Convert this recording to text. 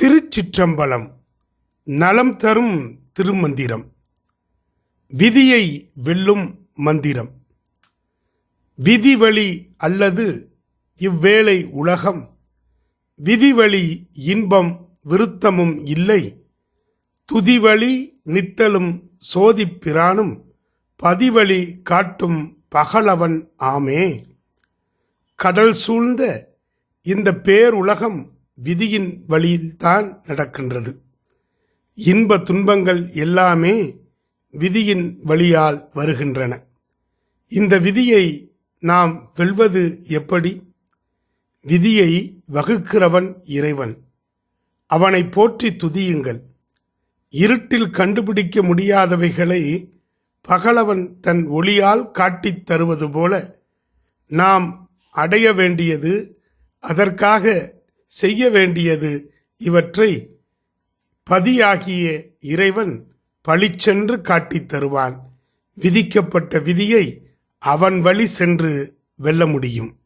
திருச்சிற்றம்பலம் நலம் தரும் திருமந்திரம். விதியை வெல்லும் மந்திரம். விதிவழி அல்லது இவ்வேளை உலகம். விதிவழி இன்பம் விருத்தமும் இல்லை. துதிவழி நித்தலும் சோதிப்பிரானும் பதிவழி காட்டும் பகலவன் ஆமே. கடல் சூழ்ந்த இந்த பேருலகம் விதியின் வழியில்தான் நடக்கின்றது. இன்ப துன்பங்கள் எல்லாமே விதியின் வழியால் வருகின்றன. இந்த விதியை நாம் வெல்வது எப்படி? விதியை வகுக்கிறவன் இறைவன். அவனை போற்றி துதியுங்கள். இருட்டில் கண்டுபிடிக்க முடியாதவைகளை பகலவன் தன் ஒளியால் காட்டித் தருவது போல நாம் அடைய வேண்டியது அதற்காக செய்ய வேண்டியது இவற்றை பதியாகிய இறைவன் பழிச்சென்று காட்டித் தருவான். விதிக்கப்பட்ட விதியை அவன் வழி சென்று வெல்ல முடியும்.